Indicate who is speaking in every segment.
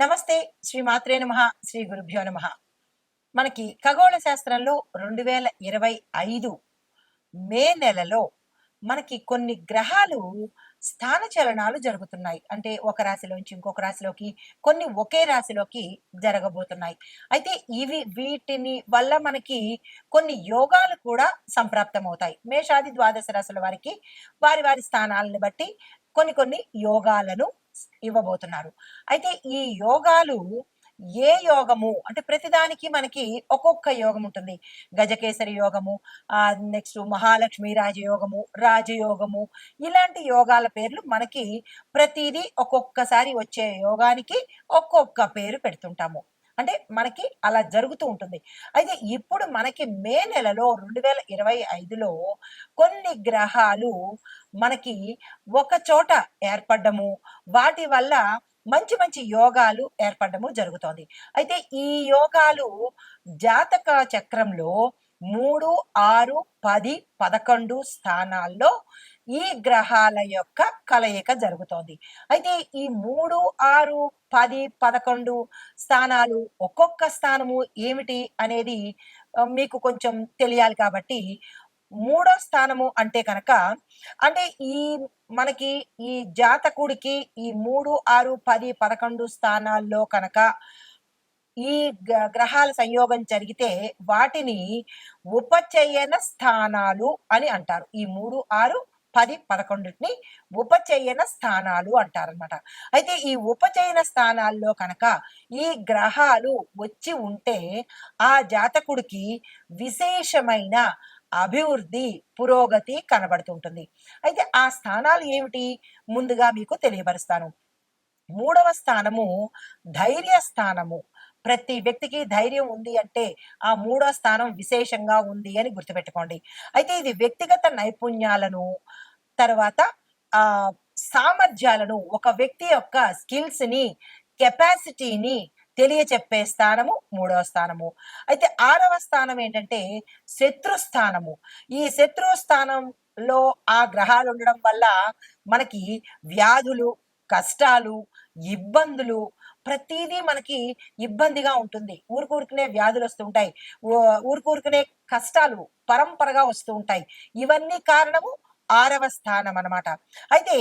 Speaker 1: నమస్తే శ్రీ మాత్రే నమ శ్రీ గురుభ్యో నమ. మనకి ఖగోళ శాస్త్రంలో రెండు వేల ఇరవై ఐదు మే నెలలో మనకి కొన్ని గ్రహాలు స్థాన చలనాలు జరుగుతున్నాయి. అంటే ఒక రాశిలోంచి ఇంకొక రాశిలోకి కొన్ని ఒకే రాశిలోకి జరగబోతున్నాయి. అయితే ఇవి వీటిని వల్ల మనకి కొన్ని యోగాలు కూడా సంప్రాప్తమవుతాయి. మేషాది ద్వాదశ రాశుల వారికి వారి వారి స్థానాలను బట్టి కొన్ని కొన్ని యోగాలను ఇవ్వబోతున్నారు. అయితే ఈ యోగాలు ఏ యోగము? అంటే ప్రతిదానికి మనకి ఒక్కొక్క యోగం ఉంటుంది. గజకేసరి యోగము నెక్స్ట్ మహాలక్ష్మి రాజయోగము రాజయోగము ఇలాంటి యోగాల పేర్లు మనకి ప్రతిదీ ఒక్కొక్కసారి వచ్చే యోగానికి ఒక్కొక్క పేరు పెడుతుంటాము. అంటే మనకి అలా జరుగుతూ ఉంటుంది. అయితే ఇప్పుడు మనకి మే నెలలో రెండు వేల ఇరవై ఐదులో కొన్ని గ్రహాలు మనకి ఒక చోట ఏర్పడ్డము. వాటి వల్ల మంచి మంచి యోగాలు ఏర్పడము జరుగుతోంది. అయితే ఈ యోగాలు జాతక చక్రంలో మూడు ఆరు పది పదకొండు స్థానాల్లో ఈ గ్రహాల యొక్క కలయిక జరుగుతోంది. అయితే ఈ మూడు ఆరు పది పదకొండు స్థానాలు ఒక్కొక్క స్థానము ఏమిటి అనేది మీకు కొంచెం తెలియాలి కాబట్టి మూడో స్థానము అంటే కనుక అంటే ఈ మనకి ఈ జాతకుడికి ఈ మూడు ఆరు పది పదకొండు స్థానాల్లో కనుక ఈ గ- గ్రహాల సంయోగం జరిగితే వాటిని ఉపచయన స్థానాలు అని అంటారు. ఈ మూడు ఆరు పది పదకొండుని ఉపచయన స్థానాలు అంటారనమాట అయితే ఈ ఉపచయన స్థానాల్లో కనుక ఈ గ్రహాలు వచ్చి ఉంటే ఆ జాతకుడికి విశేషమైన అభివృద్ధి పురోగతి కనబడుతుంటుంది అయితే ఆ స్థానాలు ఏమిటి? ముందుగా మీకు తెలియపరుస్తాను. మూడవ స్థానము ధైర్య స్థానము. ప్రతి వ్యక్తికి ధైర్యం ఉంది అంటే ఆ మూడో స్థానం విశేషంగా ఉంది అని గుర్తుపెట్టుకోండి. అయితే ఇది వ్యక్తిగత నైపుణ్యాలను తర్వాత ఆ సామర్థ్యాలను ఒక వ్యక్తి యొక్క స్కిల్స్ని కెపాసిటీని తెలియచెప్పే స్థానము మూడవ స్థానము. అయితే ఆరవ స్థానం ఏంటంటే శత్రు స్థానము. ఈ శత్రు స్థానంలో ఆ గ్రహాలు ఉండడం వల్ల మనకి వ్యాధులు కష్టాలు ఇబ్బందులు ప్రతిదీ మనకి ఇబ్బందిగా ఉంటుంది. ఊరుకూరుకునే వ్యాధులు వస్తుంటాయి ఊ- ఊరుకూరుకునే కష్టాలు పరంపరగా వస్తూ ఉంటాయి. ఇవన్నీ కారణము ఆరవ స్థానం అనమాట అయితే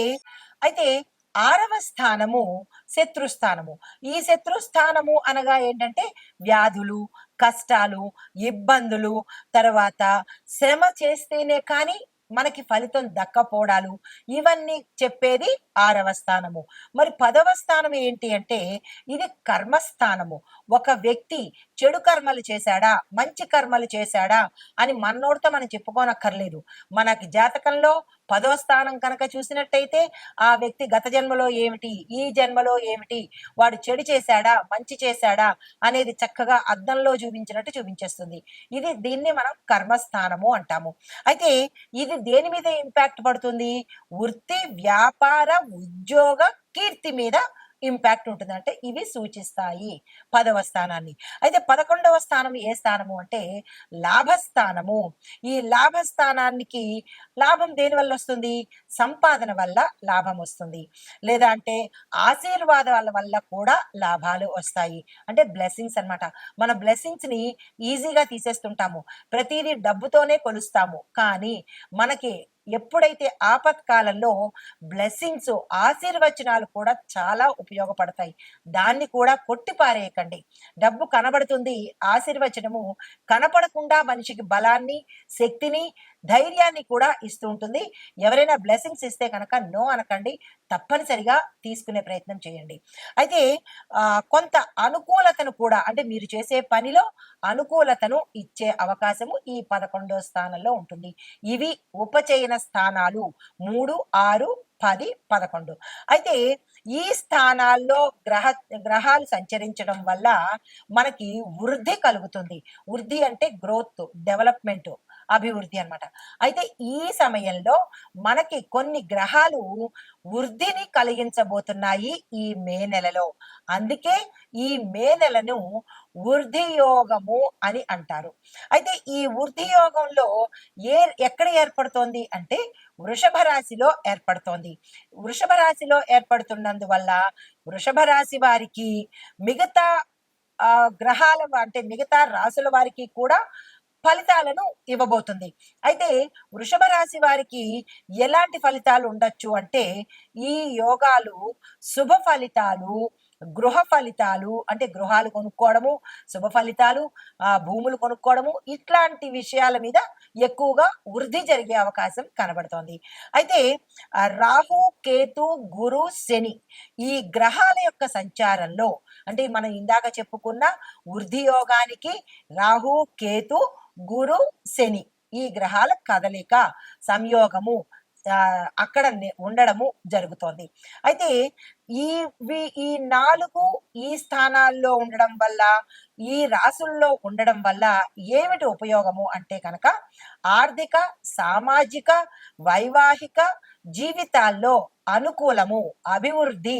Speaker 1: అయితే ఆరవ స్థానము శత్రుస్థానము ఈ శత్రుస్థానము అనగా ఏంటంటే వ్యాధులు కష్టాలు ఇబ్బందులు తర్వాత శ్రమ చేస్తేనే కానీ మనకి ఫలితం దక్కపోవడాలు ఇవన్నీ చెప్పేది ఆరవ స్థానము. మరి పదవ స్థానం ఏంటి అంటే ఇది కర్మస్థానము. ఒక వ్యక్తి చెడు కర్మలు చేశాడా? మంచి కర్మలు చేశాడా? అని మనోడితో మనం చెప్పుకోనక్కర్లేదు. మనకి జాతకంలో పదవ స్థానం కనుక చూసినట్టయితే ఆ వ్యక్తి గత జన్మలో ఏమిటి? ఈ జన్మలో ఏమిటి? వాడు చెడు చేశాడా? మంచి చేశాడా? అనేది చక్కగా అద్దంలో చూపించినట్టు చూపించేస్తుంది. ఇది దీన్ని మనం కర్మస్థానము అంటాము. అయితే ఇది దేని మీద ఇంపాక్ట్ పడుతుంది? వృత్తి వ్యాపార ఉద్యోగ కీర్తి మీద ఇంపాక్ట్ ఉంటుంది అంటే ఇవి సూచిస్తాయి పదవ స్థానాన్ని. అయితే పదకొండవ స్థానం ఏ స్థానము అంటే లాభస్థానము. ఈ లాభస్థానానికి లాభం దేని వల్ల వస్తుంది? సంపాదన వల్ల లాభం వస్తుంది. లేదా అంటే ఆశీర్వాదాల వల్ల కూడా లాభాలు వస్తాయి. అంటే బ్లెస్సింగ్స్ అన్నమాట. మన బ్లెస్సింగ్స్ని ఈజీగా తీసేస్తుంటాము. ప్రతిదీ డబ్బుతోనే కొలుస్తాము. కానీ మనకి ఎప్పుడైతే ఆపత్కాలంలో బ్లెస్సింగ్స్ ఆశీర్వచనాలు కూడా చాలా ఉపయోగపడతాయి. దాన్ని కూడా కొట్టిపారేయకండి. డబ్బు కనబడుతుంది ఆశీర్వచనము కనపడకుండా మనిషికి బలాన్ని శక్తిని ధైర్యాన్ని కూడా ఇస్తూ ఉంటుంది. ఎవరైనా బ్లెస్సింగ్స్ ఇస్తే కనుక నో అనకండి. తప్పనిసరిగా తీసుకునే ప్రయత్నం చేయండి. అయితే కొంత అనుకూలతను కూడా అంటే మీరు చేసే పనిలో అనుకూలతను ఇచ్చే అవకాశము ఈ పదకొండో స్థానంలో ఉంటుంది. ఇవి ఉపచయన స్థానాలు మూడు ఆరు పది పదకొండు. అయితే ఈ స్థానాల్లో గ్రహ గ్రహాలు సంచరించడం వల్ల మనకి వృద్ధి కలుగుతుంది. వృద్ధి అంటే గ్రోత్ డెవలప్మెంట్. అభివృద్ధి అన్నమాట. అయితే ఈ సమయంలో మనకి కొన్ని గ్రహాలు వృద్ధిని కలిగించబోతున్నాయి ఈ మే నెలలో. అందుకే ఈ మే నెలను వృద్ధి యోగము అని అంటారు. అయితే ఈ వృద్ధి యోగంలో ఏ ఎక్కడ ఏర్పడుతోంది అంటే వృషభ రాశిలో ఏర్పడుతోంది. వృషభ రాశిలో ఏర్పడుతున్నందువల్ల వృషభ రాశి వారికి మిగతా ఆ గ్రహాల అంటే మిగతా రాసుల వారికి కూడా ఫలితాలను ఇవ్వబోతుంది. అయితే వృషభ రాశి వారికి ఎలాంటి ఫలితాలు ఉండొచ్చు అంటే ఈ యోగాలు శుభ ఫలితాలు గృహ ఫలితాలు అంటే గృహాలు కొనుక్కోవడము శుభ ఫలితాలు ఆ భూములు కొనుక్కోవడము ఇట్లాంటి విషయాల మీద ఎక్కువగా వృద్ధి జరిగే అవకాశం కనబడుతోంది. అయితే రాహు కేతు గురు శని ఈ గ్రహాల యొక్క సంచారంలో అంటే మనం ఇందాక చెప్పుకున్న వృద్ధి యోగానికి రాహు కేతు గురు శని ఈ గ్రహాల కదలిక సంయోగము అక్కడ ఉండడము జరుగుతోంది. అయితే ఈ ఈ నాలుగు ఈ స్థానాల్లో ఉండడం వల్ల ఈ రాసుల్లో ఉండడం వల్ల ఏమిటి ఉపయోగము అంటే కనుక ఆర్థిక సామాజిక వైవాహిక జీవితాల్లో అనుకూలము అభివృద్ధి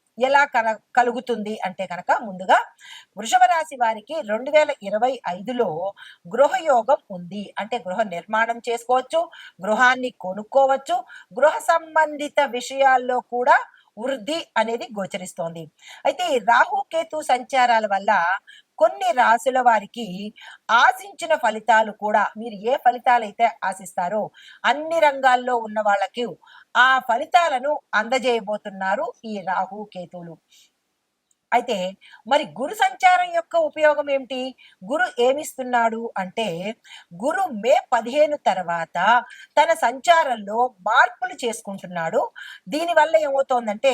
Speaker 1: ఎలా కన కలుగుతుంది అంటే కనుక ముందుగా వృషభ రాశి వారికి రెండు వేల ఇరవై ఐదులో గృహయోగం ఉంది. అంటే గృహ నిర్మాణం చేసుకోవచ్చు గృహాన్ని కొనుక్కోవచ్చు గృహ సంబంధిత విషయాల్లో కూడా వృద్ధి అనేది గోచరిస్తోంది. అయితే ఈ రాహుకేతు సంచారాల వల్ల కొన్ని రాసుల వారికి ఆశించిన ఫలితాలు కూడా మీరు ఏ ఫలితాలు అయితే ఆశిస్తారో అన్ని రంగాల్లో ఉన్న వాళ్ళకి ఆ ఫలితాలను అందజేయబోతున్నారు ఈ రాహు కేతువులు. అయితే మరి గురు సంచారం యొక్క ఉపయోగం ఏమిటి? గురు ఏమిస్తున్నాడు అంటే గురు మే పదిహేను తర్వాత తన సంచారంలో మార్పులు చేసుకుంటున్నాడు. దీనివల్ల ఏమవుతోందంటే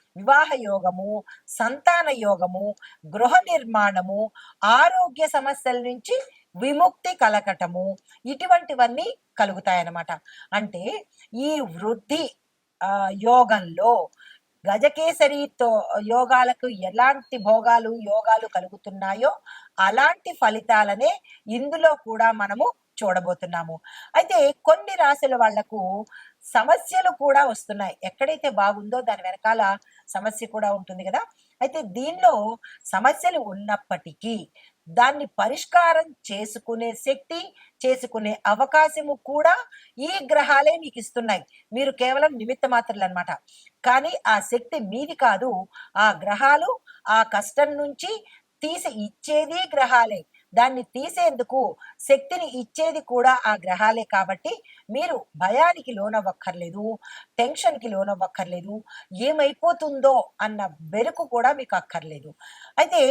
Speaker 1: వివాహ యోగము సంతాన యోగము గృహ నిర్మాణము ఆరోగ్య సమస్యల నుంచి విముక్తి కలగటము ఇటువంటివన్నీ కలుగుతాయన్నమాట. అంటే ఈ వృద్ధి ఆ యోగంలో గజకేసరితో యోగాలకు ఎలాంటి భోగాలు యోగాలు కలుగుతున్నాయో అలాంటి ఫలితాలనే ఇందులో కూడా మనము చూడబోతున్నాము. అయితే కొన్ని రాశుల వాళ్ళకు సమస్యలు కూడా వస్తున్నాయి. ఎక్కడైతే బాగుందో దాని వెనకాల సమస్య కూడా ఉంటుంది కదా. అయితే దీనిలో సమస్యలు ఉన్నప్పటికీ దాన్ని పరిష్కారం చేసుకునే శక్తి చేసుకునే అవకాశము కూడా ఈ గ్రహాలే మీకు ఇస్తున్నాయి. మీరు కేవలం నిమిత్త మాత్రలు అనమాట కానీ ఆ శక్తి మీది కాదు. ఆ గ్రహాలు ఆ కష్టం నుంచి తీసి ఇచ్చేది గ్రహాలే. దాన్ని తీసేందుకు శక్తిని ఇచ్చేది కూడా ఆ గ్రహాలే కాబట్టి మీరు భయానికి లోనవ్వక్కర్లేదు టెన్షన్కి లోనవ్వక్కర్లేదు ఏమైపోతుందో అన్న బెరుకు కూడా మీకు అక్కర్లేదు. అయితే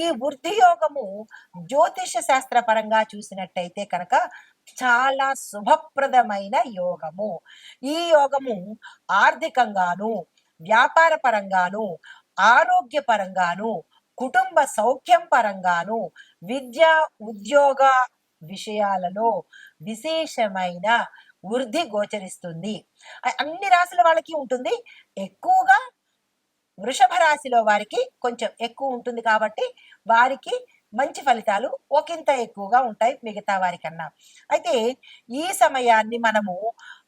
Speaker 1: ఈ వృద్ధి యోగము జ్యోతిష శాస్త్ర పరంగా చూసినట్టయితే కనుక చాలా శుభప్రదమైన యోగము. ఈ యోగము ఆర్థికంగాను వ్యాపార పరంగాను ఆరోగ్య పరంగాను కుటుంబ సౌఖ్యం పరంగాను విద్య ఉద్యోగ విషయాలలో విశేషమైన వృద్ధి గోచరిస్తుంది. అన్ని రాశుల వాళ్ళకి ఉంటుంది. ఎక్కువగా వృషభ రాశిలో వారికి కొంచెం ఎక్కువ ఉంటుంది కాబట్టి వారికి మంచి ఫలితాలు ఒకంత ఎక్కువగా ఉంటాయి మిగతా వారికన్నా. అయితే ఈ సమయాన్ని మనము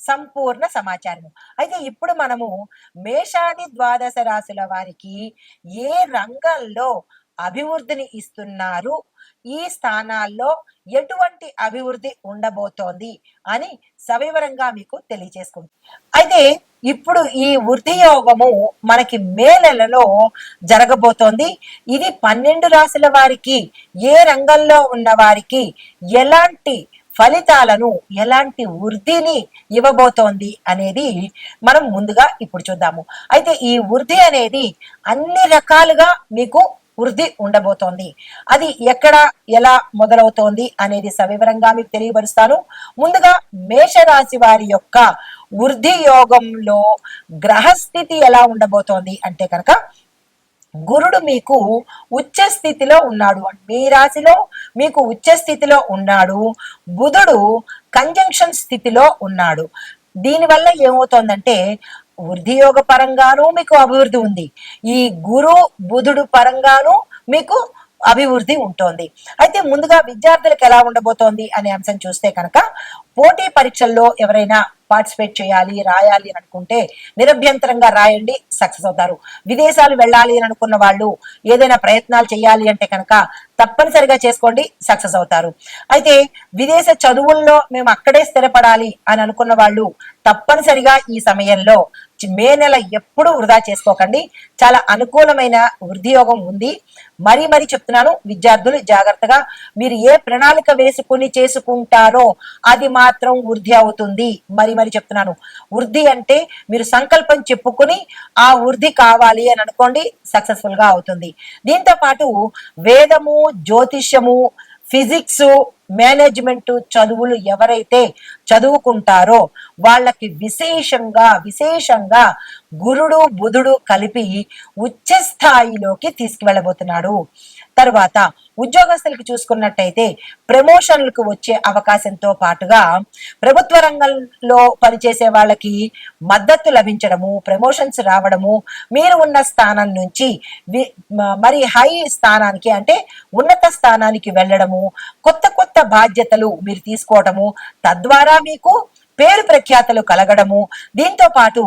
Speaker 1: సంపూర్ణ సమాచారము. అయితే ఇప్పుడు మనము మేషాది ద్వాదశ రాశుల వారికి ఏ రంగంలో అభివృద్ధిని ఇస్తున్నారు? ఈ స్థానాల్లో ఎటువంటి అభివృద్ధి ఉండబోతోంది అని సవివరంగా మీకు తెలియజేసుకుంది అయితే ఇప్పుడు ఈ వృద్ధి యోగము మనకి మే నెలలో జరగబోతోంది. ఇది పన్నెండు రాశుల వారికి ఏ రంగంలో ఉన్న వారికి ఎలాంటి ఫలితాలను ఎలాంటి వృద్ధిని ఇవ్వబోతోంది అనేది మనం ముందుగా ఇప్పుడు చూద్దాము. అయితే ఈ వృద్ధి అనేది అన్ని రకాలుగా మీకు వృద్ధి ఉండబోతోంది. అది ఎక్కడ ఎలా మొదలవుతోంది అనేది సవివరంగా మీకు తెలియపరుస్తాను. ముందుగా మేషరాశి వారి యొక్క వృద్ధి యోగంలో గ్రహస్థితి ఎలా ఉండబోతోంది అంటే కనుక గురుడు మీకు ఉచ్చ స్థితిలో ఉన్నాడు. మీ రాశిలో మీకు ఉచ్చ స్థితిలో ఉన్నాడు. బుధుడు కంజంక్షన్ స్థితిలో ఉన్నాడు. దీనివల్ల ఏమవుతోందంటే వృద్ధియోగ పరంగానూ పరంగాను మీకు అభివృద్ధి ఉంది. ఈ గురు బుధుడు పరంగాను మీకు అభివృద్ధి ఉంటుంది. అయితే ముందుగా విద్యార్థులకు ఎలా ఉండబోతోంది అనే అంశం చూస్తే కనుక పోటీ పరీక్షల్లో ఎవరైనా పార్టిసిపేట్ చేయాలి రాయాలి అని అనుకుంటే నిరభ్యంతరంగా రాయండి సక్సెస్ అవుతారు. విదేశాలు వెళ్ళాలి అని అనుకున్న వాళ్ళు ఏదైనా ప్రయత్నాలు చేయాలి అంటే కనుక తప్పనిసరిగా చేసుకోండి సక్సెస్ అవుతారు. అయితే విదేశ చదువుల్లో మేము అక్కడే స్థిరపడాలి అని అనుకున్న వాళ్ళు తప్పనిసరిగా ఈ సమయంలో మే నెల ఎప్పుడు వృధా చేసుకోకండి. చాలా అనుకూలమైన వృద్ధియోగం ఉంది. మరీ మరీ చెప్తున్నాను విద్యార్థులు జాగ్రత్తగా మీరు ఏ ప్రణాళిక వేసుకుని చేసుకుంటారో అది మాత్రం వృద్ధి అవుతుంది. మరి మరి చెప్తున్నాను. వృద్ధి అంటే మీరు సంకల్పం చెప్పుకుని ఆ వృద్ధి కావాలి అని అనుకోండి సక్సెస్ఫుల్గా అవుతుంది. దీంతో పాటు వేదము జ్యోతిష్యము ఫిజిక్స్ మేనేజ్మెంట్ చదువులు ఎవరైతే చదువుకుంటారో వాళ్ళకి విశేషంగా విశేషంగా గురుడు బుధుడు కలిపి ఉచ్చ స్థాయిలోకి తీసుకువెళ్ళబోతున్నాడు. తర్వాత ఉద్యోగస్తులకు చూసుకున్నట్టయితే ప్రమోషన్లకు వచ్చే అవకాశంతో పాటుగా ప్రభుత్వ రంగంలో పనిచేసే వాళ్ళకి మద్దతు లభించడము ప్రమోషన్స్ రావడము మీరు ఉన్న స్థానం నుంచి మరి హై స్థానానికి అంటే ఉన్నత స్థానానికి వెళ్ళడము కొత్త కొత్త బాధ్యతలు మీరు తీసుకోవడము తద్వారా మీకు పేరు ప్రఖ్యాతలు కలగడము. దీంతో పాటు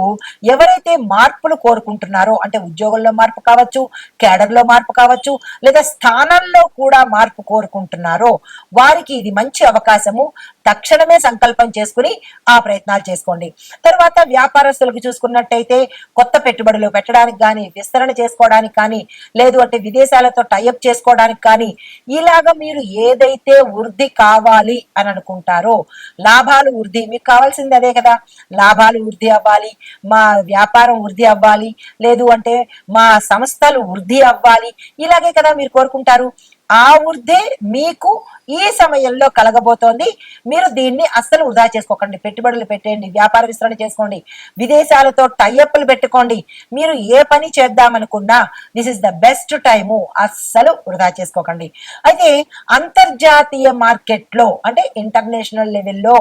Speaker 1: ఎవరైతే మార్పులు కోరుకుంటున్నారో అంటే ఉద్యోగంలో మార్పు కావచ్చు కేడర్లో మార్పు కావచ్చు లేదా స్థానంలో కూడా మార్పు కోరుకుంటున్నారో వారికి ఇది మంచి అవకాశము. తక్షణమే సంకల్పం చేసుకుని ఆ ప్రయత్నాలు చేసుకోండి. తర్వాత వ్యాపారస్తులకు చూసుకున్నట్టయితే కొత్త పెట్టుబడులు పెట్టడానికి కానీ విస్తరణ చేసుకోవడానికి కానీ లేదు అంటే విదేశాలతో టైఅప్ చేసుకోవడానికి కానీ ఇలాగ మీరు ఏదైతే వృద్ధి కావాలి అని అనుకుంటారో లాభాలు వృద్ధి మీకు కావాల్సింది అదే కదా. లాభాలు వృద్ధి అవ్వాలి మా వ్యాపారం వృద్ధి అవ్వాలి లేదు అంటే మా సంస్థలు వృద్ధి అవ్వాలి. ఇలాగే కదా మీరు కోరుకుంటారు. ఆ వృద్ధే మీకు ఈ సమయంలో కలగబోతోంది. మీరు దీన్ని అస్సలు వృధా చేసుకోకండి. పెట్టుబడులు పెట్టండి వ్యాపార విస్తరణ చేసుకోండి. విదేశాలతో టైఅప్లు పెట్టుకోండి. మీరు ఏ పని చేద్దామనుకున్నా this is the best time. అస్సలు వృధా చేసుకోకండి. అయితే అంతర్జాతీయ మార్కెట్లో అంటే ఇంటర్నేషనల్ లెవెల్లో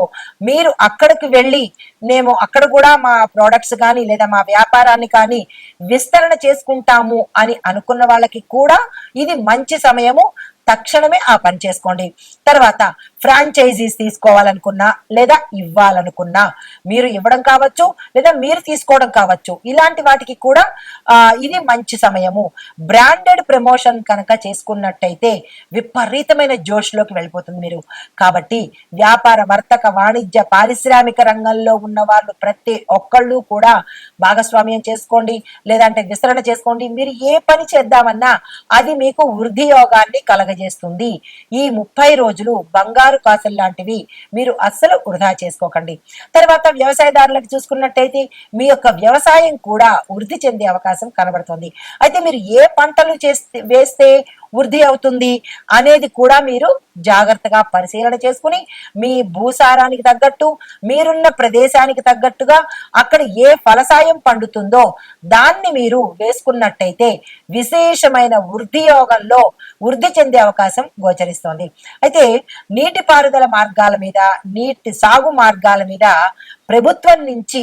Speaker 1: మీరు అక్కడికి వెళ్ళి మేము అక్కడ కూడా మా ప్రోడక్ట్స్ కానీ లేదా మా వ్యాపారాన్ని కానీ విస్తరణ చేసుకుంటాము అని అనుకున్న వాళ్ళకి కూడా ఇది మంచి సమయము. తక్షణమే ఆ పని చేసుకోండి. తర్వాత ఫ్రాంచైజీస్ తీసుకోవాలనుకున్నా లేదా ఇవ్వాలనుకున్నా మీరు ఇవ్వడం కావచ్చు లేదా మీరు తీసుకోవడం కావచ్చు. ఇలాంటి వాటికి కూడా ఇది మంచి సమయము. బ్రాండెడ్ ప్రమోషన్ కనుక చేసుకున్నట్టయితే విపరీతమైన జోష్లోకి వెళ్ళిపోతుంది మీరు. కాబట్టి వ్యాపార వర్తక వాణిజ్య పారిశ్రామిక రంగంలో ఉన్న వాళ్ళు ప్రతి ఒక్కళ్ళు కూడా భాగస్వామ్యం చేసుకోండి. లేదంటే విస్తరణ చేసుకోండి. మీరు ఏ పని చేద్దామన్నా అది మీకు వృద్ధి యోగాన్ని కలగజేస్తుంది ఈ ముప్పై రోజులు బంగారు కాసులు లాంటివి మీరు అస్సలు వృధా చేసుకోకండి. తర్వాత వ్యవసాయదారులకు చూసుకున్నట్టయితే మీ యొక్క వ్యవసాయం కూడా వృద్ధి చెందే అవకాశం కనబడుతుంది. అయితే మీరు ఏ పంటలు చేస్తే వేస్తే వృద్ధి అవుతుంది అనేది కూడా మీరు జాగ్రత్తగా పరిశీలన చేసుకుని మీ భూసారానికి తగ్గట్టు మీరున్న ప్రదేశానికి తగ్గట్టుగా అక్కడ ఏ ఫలసాయం పండుతుందో దాన్ని మీరు వేసుకున్నట్టయితే విశేషమైన వృద్ధి యోగంలో వృద్ధి చెందే అవకాశం గోచరిస్తోంది. అయితే నీటిపారుదల మార్గాల మీద నీటి సాగు మార్గాల మీద ప్రభుత్వం నుంచి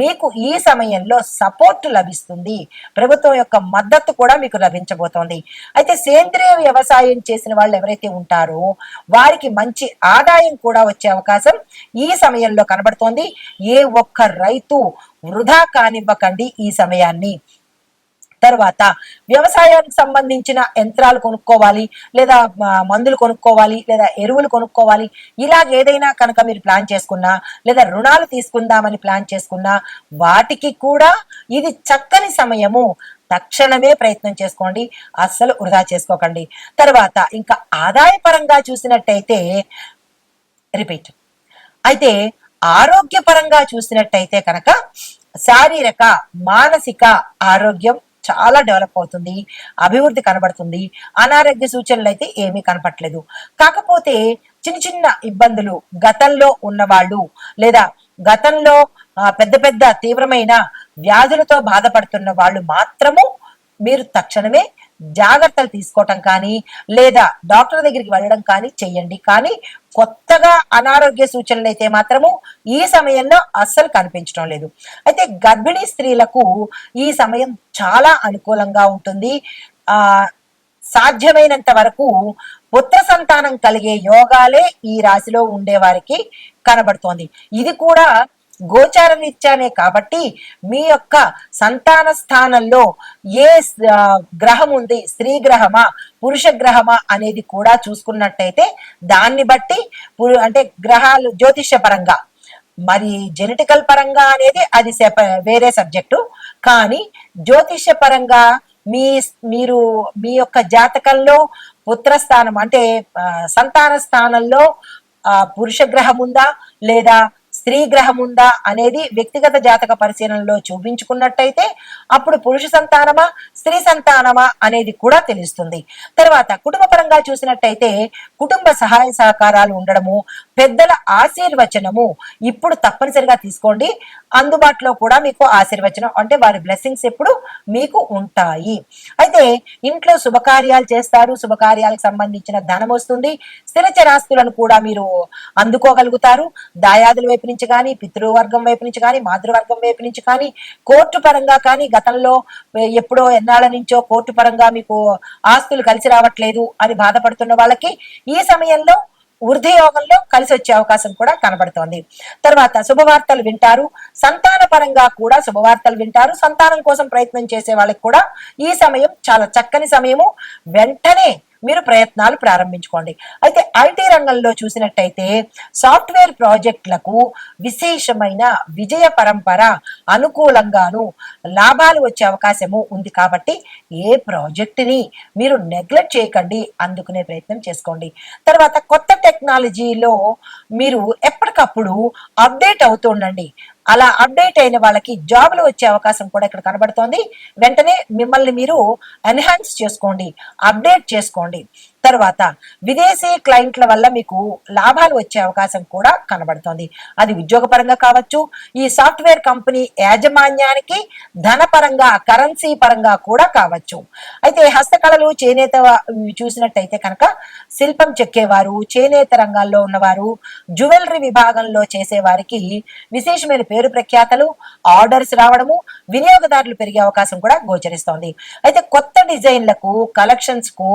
Speaker 1: మీకు ఈ సమయంలో సపోర్ట్ లభిస్తుంది. ప్రభుత్వం యొక్క మద్దతు కూడా మీకు లభించబోతోంది. అయితే సేంద్రియ వ్యవసాయం చేసిన వాళ్ళు ఎవరైతే ఉంటారో వారికి మంచి ఆదాయం కూడా వచ్చే అవకాశం ఈ సమయంలో కనబడుతోంది. ఏ ఒక్క రైతు వృధా కానివ్వకండి ఈ సమయాన్ని. తర్వాత వ్యవసాయానికి సంబంధించిన యంత్రాలు కొనుక్కోవాలి లేదా మందులు కొనుక్కోవాలి లేదా ఎరువులు కొనుక్కోవాలి ఇలాగ ఏదైనా కనుక మీరు ప్లాన్ చేసుకున్నా లేదా రుణాలు తీసుకుందామని ప్లాన్ చేసుకున్నా వాటికి కూడా ఇది చక్కని సమయము. తక్షణమే ప్రయత్నం చేసుకోండి అస్సలు వృధా చేసుకోకండి. తర్వాత ఇంకా ఆదాయపరంగా చూసినట్టయితే రిపీట్. అయితే ఆరోగ్యపరంగా చూసినట్టయితే కనుక శారీరక మానసిక ఆరోగ్యం చాలా డెవలప్ అవుతుంది అభివృద్ధి కనబడుతుంది. అనారోగ్య సూచనలు అయితే ఏమీ కనపట్లేదు. కాకపోతే చిన్న చిన్న ఇబ్బందులు గతంలో ఉన్నవాళ్ళు లేదా గతంలో పెద్ద పెద్ద తీవ్రమైన వ్యాధులతో బాధపడుతున్న వాళ్ళు మాత్రము మీరు తక్షణమే జాగ్రత్తలు తీసుకోవటం కానీ లేదా డాక్టర్ దగ్గరికి వెళ్ళడం కానీ చెయ్యండి కానీ కొత్తగా అనారోగ్య సూచనలు అయితే మాత్రము ఈ సమయంలో అస్సలు కనిపించడం లేదు. అయితే గర్భిణీ స్త్రీలకు ఈ సమయం చాలా అనుకూలంగా ఉంటుంది. ఆ సాధ్యమైనంత వరకు పుత్ర సంతానం కలిగే యోగాలే ఈ రాశిలో ఉండే వారికి కనబడుతోంది. ఇది కూడా గోచార రీత్యానే కాబట్టి మీ యొక్క సంతాన స్థానంలో ఏ గ్రహం ఉంది స్త్రీ గ్రహమా పురుష గ్రహమా అనేది కూడా చూసుకున్నట్టయితే దాన్ని బట్టి పురు- అంటే గ్రహాలు జ్యోతిష పరంగా మరి జెనెటికల్ పరంగా అనేది అది సెప వేరే సబ్జెక్టు. కానీ జ్యోతిష పరంగా మీ మీరు మీ యొక్క జాతకంలో పుత్రస్థానం అంటే సంతాన స్థానంలో పురుష గ్రహం ఉందా లేదా స్త్రీ గ్రహం ఉందా అనేది వ్యక్తిగత జాతక పరిశీలనలో చూపించుకున్నట్టయితే అప్పుడు పురుష సంతానమా స్త్రీ సంతానమా అనేది కూడా తెలుస్తుంది. తర్వాత కుటుంబ పరంగా చూసినట్టయితే కుటుంబ సహాయ సహకారాలు ఉండడము పెద్దల ఆశీర్వచనము ఇప్పుడు తప్పనిసరిగా తీసుకోండి. అందుబాటులో కూడా మీకు ఆశీర్వచనం అంటే వారి బ్లెస్సింగ్స్ ఎప్పుడు మీకు ఉంటాయి. అయితే ఇంట్లో శుభకార్యాలు చేస్తారు. శుభకార్యాలకు సంబంధించిన ధనం వస్తుంది. స్థిర చరాస్తులను కూడా మీరు అందుకోగలుగుతారు. దాయాదుల వైపు నుంచి కానీ పితృవర్గం వైపు నుంచి కానీ మాతృవర్గం వైపు నుంచి కానీ కోర్టు పరంగా కానీ గతంలో ఎప్పుడో ఎన్నాళ్ళ నుంచో కోర్టు పరంగా మీకు ఆస్తులు కలిసి రావట్లేదు అని బాధపడుతున్న వాళ్ళకి ఈ సమయంలో వృద్ధి యోగంలో కలిసి వచ్చే అవకాశం కూడా కనబడుతోంది. తర్వాత శుభవార్తలు వింటారు. సంతాన పరంగా కూడా శుభవార్తలు వింటారు. సంతానం కోసం ప్రయత్నం చేసే వాళ్ళకి కూడా ఈ సమయం చాలా చక్కని సమయము. వెంటనే మీరు ప్రయత్నాలు ప్రారంభించుకోండి. అయితే ఐటీ రంగంలో చూసినట్టయితే సాఫ్ట్వేర్ ప్రాజెక్టులకు విశేషమైన విజయ పరంపర అనుకూలంగాను లాభాలు వచ్చే అవకాశము ఉంది కాబట్టి ఏ ప్రాజెక్టుని మీరు నెగ్లెక్ట్ చేయకండి అందుకునే ప్రయత్నం చేసుకోండి. తర్వాత కొత్త టెక్నాలజీలో మీరు ఎప్పటికప్పుడు అప్డేట్ అవుతుండండి అలా అప్డేట్ అయిన వాళ్ళకి జాబులు వచ్చే అవకాశం కూడా ఇక్కడ కనబడుతోంది. వెంటనే మిమ్మల్ని మీరు ఎన్హాన్స్ చేసుకోండి అప్డేట్ చేసుకోండి. తర్వాత విదేశీ క్లయింట్ల వల్ల మీకు లాభాలు వచ్చే అవకాశం కూడా కనబడుతోంది. అది ఉద్యోగపరంగా కావచ్చు ఈ సాఫ్ట్వేర్ కంపెనీ యాజమాన్యానికి ధనపరంగా కరెన్సీ పరంగా కూడా కావచ్చు. అయితే హస్తకళలు చేనేత చూసినట్టయితే కనుక శిల్పం చెక్కేవారు చేనేత రంగాల్లో ఉన్నవారు జ్యువెలరీ విభాగంలో చేసేవారికి విశేషమైన పేరు ప్రఖ్యాతలు ఆర్డర్స్ రావడము వినియోగదారులు పెరిగే అవకాశం కూడా గోచరిస్తోంది. అయితే కొత్త డిజైన్లకు కలెక్షన్స్కు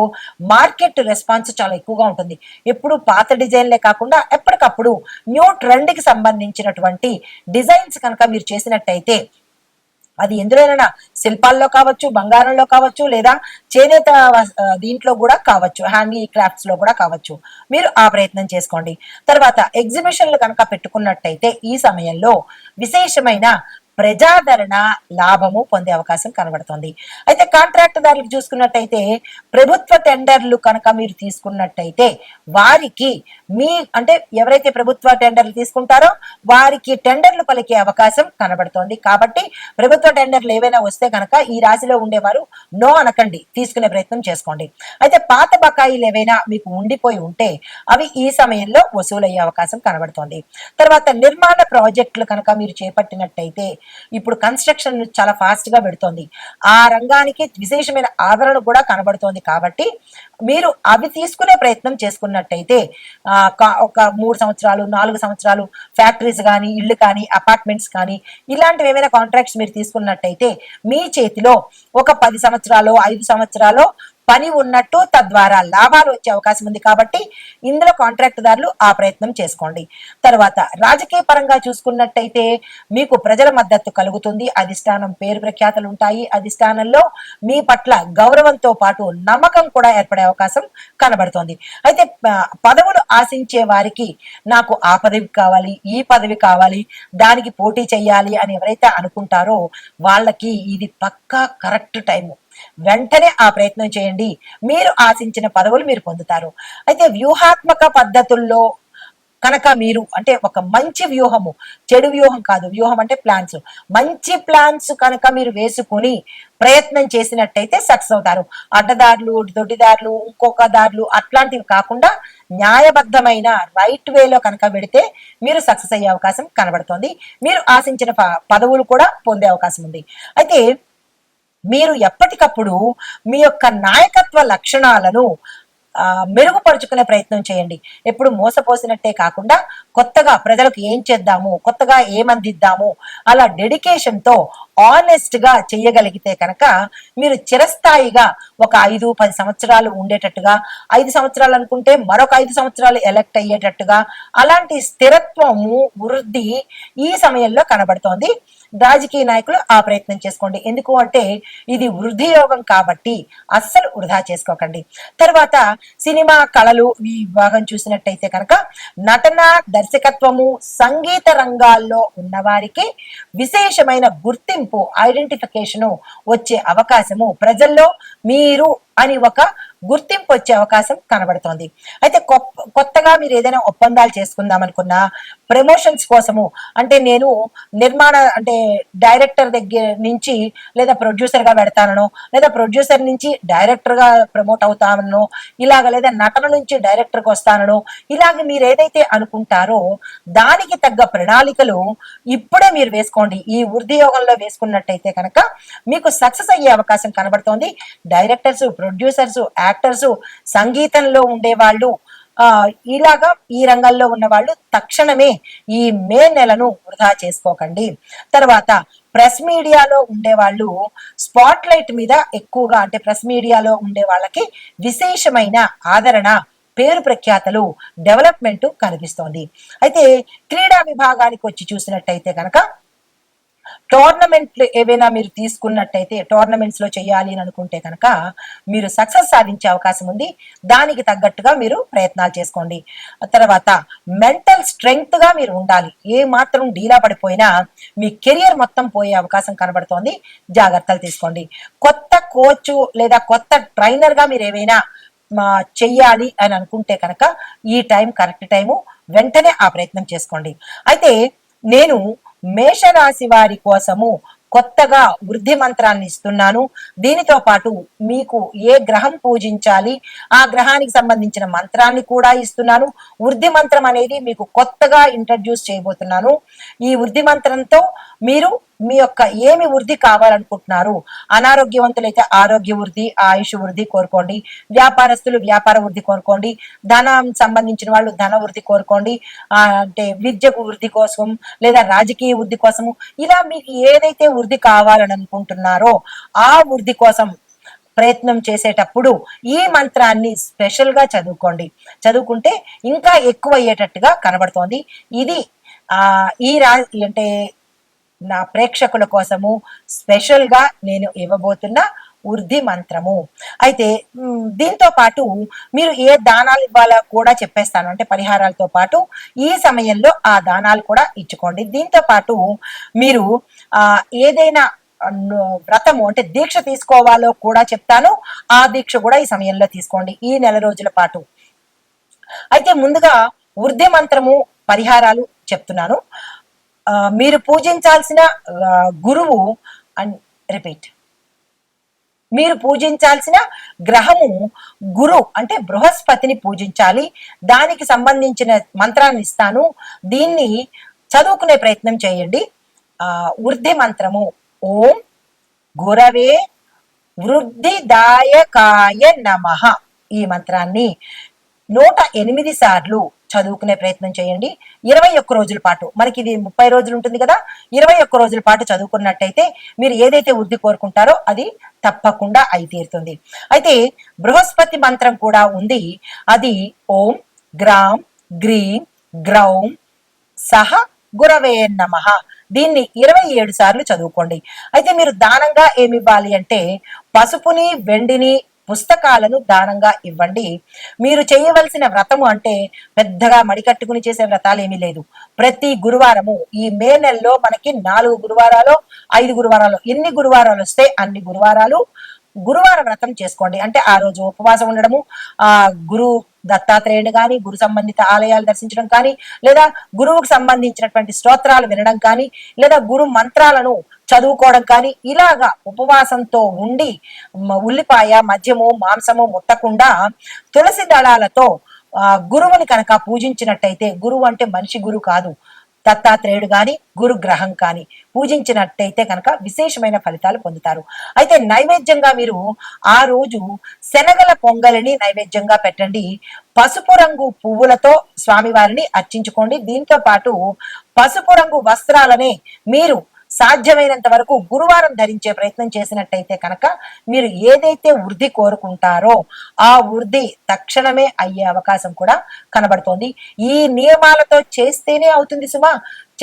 Speaker 1: మార్కెట్ రెస్పాన్స్ చాలా ఎక్కువగా ఉంటుంది. ఎప్పుడు పాత డిజైన్లే కాకుండా ఎప్పటికప్పుడు న్యూ ట్రెండ్కి సంబంధించినటువంటి డిజైన్స్ కనుక మీరు చేసినట్టయితే అది ఎందులోనైనా శిల్పాల్లో కావచ్చు బంగారంలో కావచ్చు లేదా చేనేత దీంట్లో కూడా కావచ్చు హ్యాండీ క్రాఫ్ట్స్లో కూడా కావచ్చు. మీరు ఆ ప్రయత్నం చేసుకోండి. తర్వాత ఎగ్జిబిషన్లు కనుక పెట్టుకున్నట్టయితే ఈ సమయంలో విశేషమైన ప్రజాదరణ లాభము పొందే అవకాశం కనబడుతుంది. అయితే కాంట్రాక్టుదారులకు చూసుకున్నట్టయితే ప్రభుత్వ టెండర్లు కనుక మీరు తీసుకున్నట్టయితే వారికి మీ అంటే ఎవరైతే ప్రభుత్వ టెండర్లు తీసుకుంటారో వారికి టెండర్లు పలికే అవకాశం కనబడుతోంది. కాబట్టి ప్రభుత్వ టెండర్లు ఏవైనా వస్తే కనుక ఈ రాశిలో ఉండేవారు నో అనకండి. తీసుకునే ప్రయత్నం చేసుకోండి. అయితే పాత బకాయిలు ఏవైనా మీకు ఉండిపోయి ఉంటే అవి ఈ సమయంలో వసూలయ్యే అవకాశం కనబడుతోంది. తర్వాత నిర్మాణ ప్రాజెక్టులు కనుక మీరు చేపట్టినట్టయితే ఇప్పుడు కన్స్ట్రక్షన్ చాలా ఫాస్ట్గా పెడుతోంది. ఆ రంగానికి విశేషమైన ఆదరణ కూడా కనబడుతోంది కాబట్టి మీరు అవి తీసుకునే ప్రయత్నం చేసుకున్నట్టయితే ఒక మూడు సంవత్సరాలు నాలుగు సంవత్సరాలు ఫ్యాక్టరీస్ కానీ ఇళ్ళు కానీ అపార్ట్మెంట్స్ కానీ ఇలాంటివి ఏమైనా కాంట్రాక్ట్స్ మీరు తీసుకున్నట్టయితే మీ చేతిలో ఒక పది సంవత్సరాలు ఐదు సంవత్సరాలు పని ఉన్నట్టు తద్వారా లాభాలు వచ్చే అవకాశం ఉంది కాబట్టి ఇందులో కాంట్రాక్టుదారులు ఆ ప్రయత్నం చేసుకోండి. తర్వాత రాజకీయ పరంగా చూసుకున్నట్టయితే మీకు ప్రజల మద్దతు కలుగుతుంది. అధిష్టానం పేరు ప్రఖ్యాతలు ఉంటాయి. అధిష్టానంలో మీ పట్ల గౌరవంతో పాటు నమ్మకం కూడా ఏర్పడే అవకాశం కనబడుతోంది. అయితే పదవులు ఆశించే వారికి నాకు ఆ పదవి కావాలి ఈ పదవి కావాలి దానికి పోటీ చేయాలి అని ఎవరైతే అనుకుంటారో వాళ్ళకి ఇది పక్కా కరెక్ట్ టైము. వెంటనే ఆ ప్రయత్నం చేయండి. మీరు ఆశించిన పదవులు మీరు పొందుతారు. అయితే వ్యూహాత్మక పద్ధతుల్లో కనుక మీరు అంటే ఒక మంచి వ్యూహము చెడు వ్యూహం కాదు. వ్యూహం అంటే ప్లాన్స్. మంచి ప్లాన్స్ కనుక మీరు వేసుకుని ప్రయత్నం చేసినట్టయితే సక్సెస్ అవుతారు. అడ్డదారులు దొడ్డిదారులు ఇంకొక దారులు అట్లాంటివి కాకుండా న్యాయబద్ధమైన రైట్ వేలో కనుక పెడితే మీరు సక్సెస్ అయ్యే అవకాశం కనబడుతుంది. మీరు ఆశించిన ప- పదవులు కూడా పొందే అవకాశం ఉంది. అయితే మీరు ఎప్పటికప్పుడు మీ యొక్క నాయకత్వ లక్షణాలను మెరుగుపరుచుకునే ప్రయత్నం చేయండి. ఎప్పుడు మోసపోసినట్టే కాకుండా కొత్తగా ప్రజలకు ఏం చేద్దాము కొత్తగా ఏమందిద్దాము అలా డెడికేషన్తో ఆనెస్ట్గా చేయగలిగితే కనుక మీరు చిరస్థాయిగా ఒక ఐదు పది సంవత్సరాలు ఉండేటట్టుగా ఐదు సంవత్సరాలు అనుకుంటే మరొక ఐదు సంవత్సరాలు ఎలక్ట్ అయ్యేటట్టుగా అలాంటి స్థిరత్వము వృద్ధి ఈ సమయంలో కనబడుతోంది. రాజకీయ నాయకులు ఆ ప్రయత్నం చేసుకోండి. ఎందుకు అంటే ఇది వృద్ధి యోగం కాబట్టి అస్సలు వృధా చేసుకోకండి. తర్వాత సినిమా కళలు ఈ భాగం చూసినట్టయితే కనుక నటన దర్శకత్వము సంగీత రంగాల్లో ఉన్నవారికి విశేషమైన గుర్తింపు ఐడెంటిఫికేషను వచ్చే అవకాశము ప్రజల్లో మీరు అని ఒక గుర్తింపు వచ్చే అవకాశం కనబడుతోంది. అయితే కొత్తగా మీరు ఏదైనా ఒప్పందాలు చేసుకుందాం అనుకున్నా ప్రమోషన్స్ కోసము అంటే నేను నిర్మాణ అంటే డైరెక్టర్ దగ్గర నుంచి లేదా ప్రొడ్యూసర్గా పెడతానో లేదా ప్రొడ్యూసర్ నుంచి డైరెక్టర్గా ప్రమోట్ అవుతానో ఇలాగ లేదా నటన నుంచి డైరెక్టర్కి వస్తానో ఇలాగ మీరు ఏదైతే అనుకుంటారో దానికి తగ్గ ప్రణాళికలు ఇప్పుడే మీరు వేసుకోండి. ఈ ఉద్యోగంలో వేసుకున్నట్టయితే కనుక మీకు సక్సెస్ అయ్యే అవకాశం కనబడుతోంది. డైరెక్టర్స్ ప్రొడ్యూసర్స్ యాక్టర్స్ సంగీతంలో ఉండేవాళ్ళు. ఆ ఇలాగా ఈ రంగంలో ఉన్న వాళ్ళు తక్షణమే ఈ మే నెలను వృధా చేసుకోకండి. తర్వాత ప్రెస్ మీడియాలో ఉండే వాళ్ళు స్పాట్ లైట్ మీద ఎక్కువగా అంటే ప్రెస్ మీడియాలో ఉండే వాళ్ళకి విశేషమైన ఆదరణ పేరు ప్రఖ్యాతలు డెవలప్మెంట్ కనిపిస్తోంది. అయితే క్రీడా విభాగానికి వచ్చి చూసినట్టయితే కనుక టోర్నమెంట్లు ఏవైనా మీరు తీసుకున్నట్టయితే టోర్నమెంట్స్లో చేయాలి అని అనుకుంటే కనుక మీరు సక్సెస్ సాధించే అవకాశం ఉంది. దానికి తగ్గట్టుగా మీరు ప్రయత్నాలు చేసుకోండి. తర్వాత మెంటల్ స్ట్రెంగ్త్గా మీరు ఉండాలి. ఏ మాత్రం డీలా పడిపోయినా మీ కెరియర్ మొత్తం పోయే అవకాశం కనబడుతోంది. జాగ్రత్తలు తీసుకోండి. కొత్త కోచ్ లేదా కొత్త ట్రైనర్గా మీరు ఏవైనా మా చెయ్యాలి అని అనుకుంటే కనుక ఈ టైం కరెక్ట్ టైము వెంటనే ఆ ప్రయత్నం చేసుకోండి. అయితే నేను మేషరాశి వారి కోసము కొత్తగా వృద్ధి మంత్రాన్ని ఇస్తున్నాను. దీనితో పాటు మీకు ఏ గ్రహం పూజించాలి ఆ గ్రహానికి సంబంధించిన మంత్రాన్ని కూడా ఇస్తున్నాను. వృద్ధి మంత్రం అనేది మీకు కొత్తగా ఇంట్రడ్యూస్ చేయబోతున్నాను. ఈ వృద్ధి మంత్రంతో మీరు మీ యొక్క ఏమి వృద్ధి కావాలనుకుంటున్నారు? అనారోగ్యవంతులైతే ఆరోగ్య వృద్ధి ఆయుష్ వృద్ధి కోరుకోండి. వ్యాపారస్తులు వ్యాపార వృద్ధి కోరుకోండి. ధనం సంబంధించిన వాళ్ళు ధన వృద్ధి కోరుకోండి. అంటే విద్యకు వృద్ధి కోసం లేదా రాజకీయ వృద్ధి కోసము ఇలా మీకు ఏదైతే వృద్ధి కావాలని అనుకుంటున్నారో ఆ వృద్ధి కోసం ప్రయత్నం చేసేటప్పుడు ఈ మంత్రాన్ని స్పెషల్గా చదువుకోండి. చదువుకుంటే ఇంకా ఎక్కువ అయ్యేటట్టుగా కనబడుతోంది. ఇది ఆ ఈ రా అంటే నా ప్రేక్షకుల కోసము స్పెషల్గా నేను ఇవ్వబోతున్న వృద్ధి మంత్రము. అయితే దీంతో పాటు మీరు ఏ దానాలు ఇవ్వాలో కూడా చెప్పేస్తాను. అంటే పరిహారాలతో పాటు ఈ సమయంలో ఆ దానాలు కూడా ఇచ్చుకోండి. దీంతో పాటు మీరు ఆ ఏదైనా వ్రతము అంటే దీక్ష తీసుకోవాలో కూడా చెప్తాను. ఆ దీక్ష కూడా ఈ సమయంలో తీసుకోండి. ఈ నెల రోజుల పాటు. అయితే ముందుగా వృద్ధి మంత్రము పరిహారాలు చెప్తున్నాను. మీరు పూజించాల్సిన గురువు అండ్ రిపీట్. మీరు పూజించాల్సిన గ్రహము గురు అంటే బృహస్పతిని పూజించాలి. దానికి సంబంధించిన మంత్రాన్ని ఇస్తాను. దీన్ని చదువుకునే ప్రయత్నం చేయండి. వృద్ధి మంత్రము. ఓం గురవే వృద్ధిదాయకాయ నమః ఈ మంత్రాన్ని. నూట ఎనిమిది సార్లు చదువుకునే ప్రయత్నం చేయండి. ఇరవై ఒక్క రోజుల పాటు మనకి ఇది ముప్పై రోజులు ఉంటుంది కదా ఇరవై ఒక్క రోజుల పాటు చదువుకున్నట్టయితే మీరు ఏదైతే వృద్ధి కోరుకుంటారో అది తప్పకుండా అయి తీరుతుంది. అయితే బృహస్పతి మంత్రం కూడా ఉంది. అది ఓం గ్రామ్ గ్రీం గ్రౌం సహ గురవే నమ. దీన్ని ఇరవై ఏడు సార్లు చదువుకోండి. అయితే మీరు దానంగా ఏమి ఇవ్వాలి అంటే పసుపుని వెండిని పుస్తకాలను దానంగా ఇవ్వండి. మీరు చేయవలసిన వ్రతము అంటే పెద్దగా మడికట్టుకుని చేసే వ్రతాలు ఏమీ లేదు. ప్రతి గురువారము ఈ మే నెలలో మనకి నాలుగు గురువారాలు ఐదు గురువారాలు ఎన్ని గురువారాలు వస్తే అన్ని గురువారాలు గురువార వ్రతం చేసుకోండి. అంటే ఆ రోజు ఉపవాసం ఉండడము ఆ గురు దత్తాత్రేయుని కానీ గురు సంబంధిత ఆలయాలు దర్శించడం కానీ లేదా గురువుకు సంబంధించినటువంటి స్తోత్రాలు వినడం కానీ లేదా గురు మంత్రాలను చదువుకోవడం కానీ ఇలాగా ఉపవాసంతో ఉండి ఉల్లిపాయ మద్యము మాంసము ముట్టకుండా తులసి దళాలతో ఆ గురువుని కనుక పూజించినట్టయితే గురువు అంటే మనిషి గురువు కాదు. దత్తాత్రేయుడు గాని గురుగ్రహం కానీ పూజించినట్టయితే కనుక విశేషమైన ఫలితాలు పొందుతారు. అయితే నైవేద్యంగా మీరు ఆ రోజు శనగల పొంగలిని నైవేద్యంగా పెట్టండి. పసుపు రంగు పువ్వులతో స్వామివారిని అర్చించుకోండి. దీంతో పాటు పసుపు రంగు వస్త్రాలనే మీరు సాధ్యమైనంత వరకు గురువారం ధరించే ప్రయత్నం చేసినట్టయితే కనుక మీరు ఏదైతే వృద్ధి కోరుకుంటారో ఆ వృద్ధి తక్షణమే అయ్యే అవకాశం కూడా కనబడుతోంది. ఈ నియమాలతో చేస్తేనే అవుతుంది సుమా.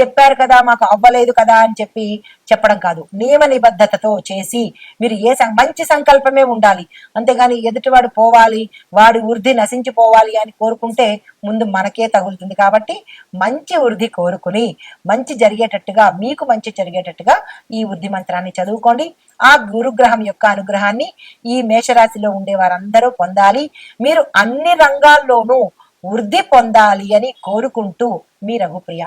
Speaker 1: చెప్పారు కదా మాకు అవ్వలేదు కదా అని చెప్పి చెప్పడం కాదు. నియమ నిబద్ధతతో చేసి మీరు ఏ సం- మంచి సంకల్పమే ఉండాలి. అంతేగాని ఎదుటివాడు పోవాలి వాడి వృద్ధి నశించిపోవాలి అని కోరుకుంటే ముందు మనకే తగులుతుంది కాబట్టి మంచి వృద్ధి కోరుకుని మంచి జరిగేటట్టుగా మీకు మంచి జరిగేటట్టుగా ఈ వృద్ధి మంత్రాన్ని చదువుకోండి. ఆ గురుగ్రహం యొక్క అనుగ్రహాన్ని ఈ మేషరాశిలో ఉండే వారందరూ పొందాలి. మీరు అన్ని రంగాల్లోనూ వృద్ధి పొందాలి అని కోరుకుంటూ మీ రఘుప్రియ.